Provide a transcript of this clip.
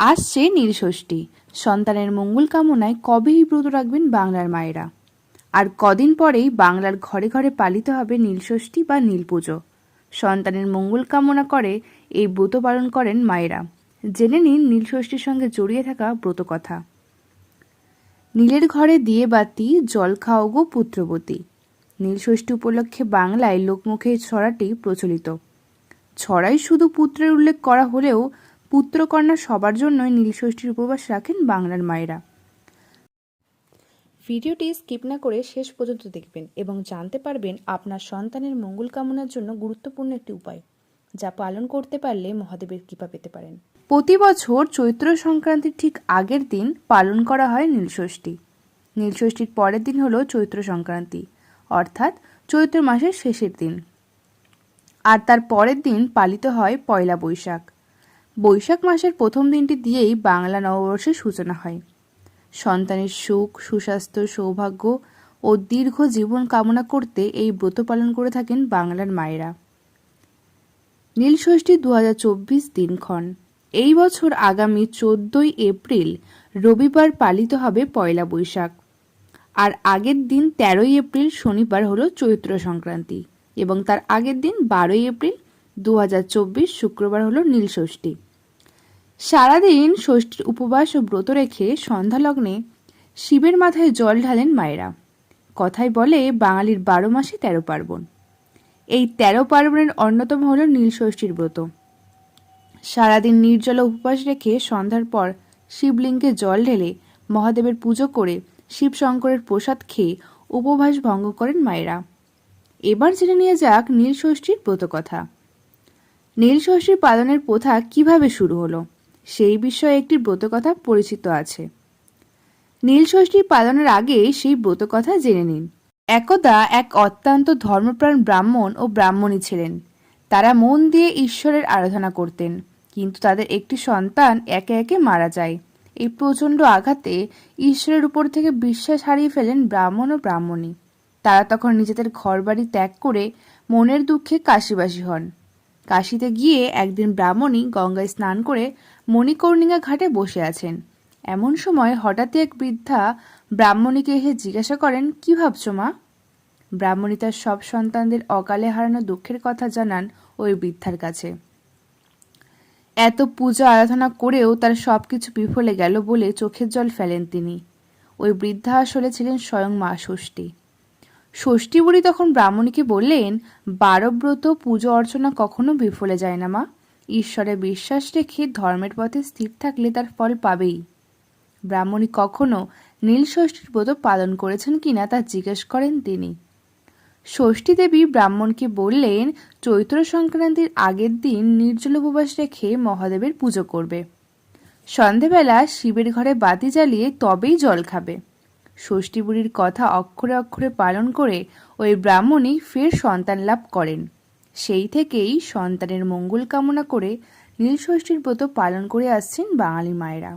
আসছে নীলষষ্ঠী। সন্তানের মঙ্গল কামনায় কবে এই ব্রত রাখবেন বাংলার মায়েরা। আর কদিন পরেই বাংলার ঘরে ঘরে পালিত হবে নীলষষ্ঠী বা নীল পুজো সন্তানের মঙ্গল কামনা করে এই ব্রত পালন করেন মায়েরা। জেনে নিন নীলষষ্ঠীর সঙ্গে জড়িয়ে থাকা ব্রত কথা নীলের ঘরে দিয়ে বাতি, জল খাও গো পুত্রবতী। নীলষষ্ঠী উপলক্ষে বাংলায় লোকমুখে ছড়াটি প্রচলিত। ছড়াই শুধু পুত্রের উল্লেখ করা হলেও পুত্রকন্যা সবার জন্যই নীলষষ্ঠীর উপবাস রাখেন বাংলার মায়েরা। ভিডিওটি স্কিপ না করে শেষ পর্যন্ত দেখবেন এবং জানতে পারবেন আপনার সন্তানের মঙ্গল কামনার জন্য গুরুত্বপূর্ণ একটি উপায় যা পালন করতে পারলে মহাদেবের কৃপা পেতে পারেন। প্রতি বছর চৈত্র সংক্রান্তির ঠিক আগের দিন পালন করা হয় নীলষষ্ঠী নীলষষ্ঠীর পরের দিন হলো চৈত্র সংক্রান্তি অর্থাৎ চৈত্র মাসের শেষের দিন। আর তার পরের দিন পালিত হয় পয়লা বৈশাখ। বৈশাখ মাসের প্রথম দিনটি দিয়েই বাংলা নববর্ষের সূচনা হয়। সন্তানের সুখ, সুস্বাস্থ্য, সৌভাগ্য ও দীর্ঘ জীবন কামনা করতে এই ব্রত পালন করে থাকেন বাংলার মায়েরা। নীলষষ্ঠী দু হাজার চব্বিশ দিনক্ষণ। এই বছর আগামী চোদ্দই এপ্রিল রবিবার পালিত হবে পয়লা বৈশাখ। আর আগের দিন তেরোই এপ্রিল শনিবার হলো চৈত্র সংক্রান্তি এবং তার আগের দিন বারোই এপ্রিল দু হাজার চব্বিশ শুক্রবার হলো নীলষষ্ঠী সারাদিন ষষ্ঠীর উপবাস ও ব্রত রেখে সন্ধ্যালগ্নে শিবের মাথায় জল ঢালেন মায়েরা। কথায় বলে, বাঙালির বারো মাসে তেরো পার্বণ। এই তেরো পার্বণের অন্যতম হল নীলষষ্ঠীর ব্রত। সারাদিন নির্জল উপবাস রেখে সন্ধ্যার পর শিবলিঙ্গে জল ঢেলে মহাদেবের পুজো করে শিব শঙ্করের প্রসাদ খেয়ে উপবাস ভঙ্গ করেন মায়েরা। এবার জেনে নিয়ে যাক নীলষষ্ঠীর ব্রত কথা নীলষষ্ঠীর পালনের প্রথা কীভাবে শুরু হলো? সেই বিষয়ে একটি ব্রতকথা পরিচিত আছে। নীল ষষ্ঠী পালনের আগে সেই ব্রতকথা জেনে নিন। একদা এক অত্যন্ত ধর্মপ্রাণ ব্রাহ্মণ ও ব্রাহ্মণী ছিলেন। তারা মন দিয়ে ঈশ্বরের আরাধনা করতেন, কিন্তু তাদের একটি সন্তান একে একে মারা যায়। এই প্রচণ্ড আঘাতে ঈশ্বরের উপর থেকে বিশ্বাস হারিয়ে ফেলেন ব্রাহ্মণ ও ব্রাহ্মণী। তারা তখন নিজেদের ঘরবাড়ি ত্যাগ করে মনের দুঃখে কাশিবাসী হন। কাশিতে গিয়ে একদিন ব্রাহ্মণী গঙ্গায় স্নান করে মণিকর্ণিকা ঘাটে বসে আছেন। এমন সময় হঠাৎই এক বৃদ্ধা ব্রাহ্মণীকে এসে জিজ্ঞাসা করেন, কি ভাবছ মা? ব্রাহ্মণী তার সব সন্তানদের অকালে হারানো দুঃখের কথা জানান ওই বৃদ্ধার কাছে। এত পূজা আরাধনা করেও তার সব কিছু বিফলে গেল বলে চোখের জল ফেলেন তিনি। ওই বৃদ্ধা আসলে ছিলেন স্বয়ং মা ষষ্ঠী। ষষ্ঠী বুড়ি তখন ব্রাহ্মণীকে বললেন, বারব্রত পুজো অর্চনা কখনো বিফলে যায় না, মা। ঈশ্বরে বিশ্বাস রেখে ধর্মের পথে স্থির থাকলে তার ফল পাবেই। ব্রাহ্মণী কখনো নীলষষ্ঠীর ব্রত পালন করেছেন কিনা তা জিজ্ঞেস করেন তিনি। ষষ্ঠী দেবী ব্রাহ্মণকে বললেন, চৈত্র সংক্রান্তির আগের দিন নির্জল উপবাস রেখে মহাদেবের পুজো করবে। সন্ধেবেলা শিবের ঘরে বাতি জ্বালিয়ে তবেই জল খাবে। ষষ্ঠী বুড়ির কথা অক্ষরে অক্ষরে পালন করে ওই ব্রাহ্মণই ফের সন্তান লাভ করেন। সেই থেকেই সন্তানের মঙ্গল কামনা করে নীলষষ্ঠীর ব্রত পালন করে আসছেন বাঙালি মায়েরা।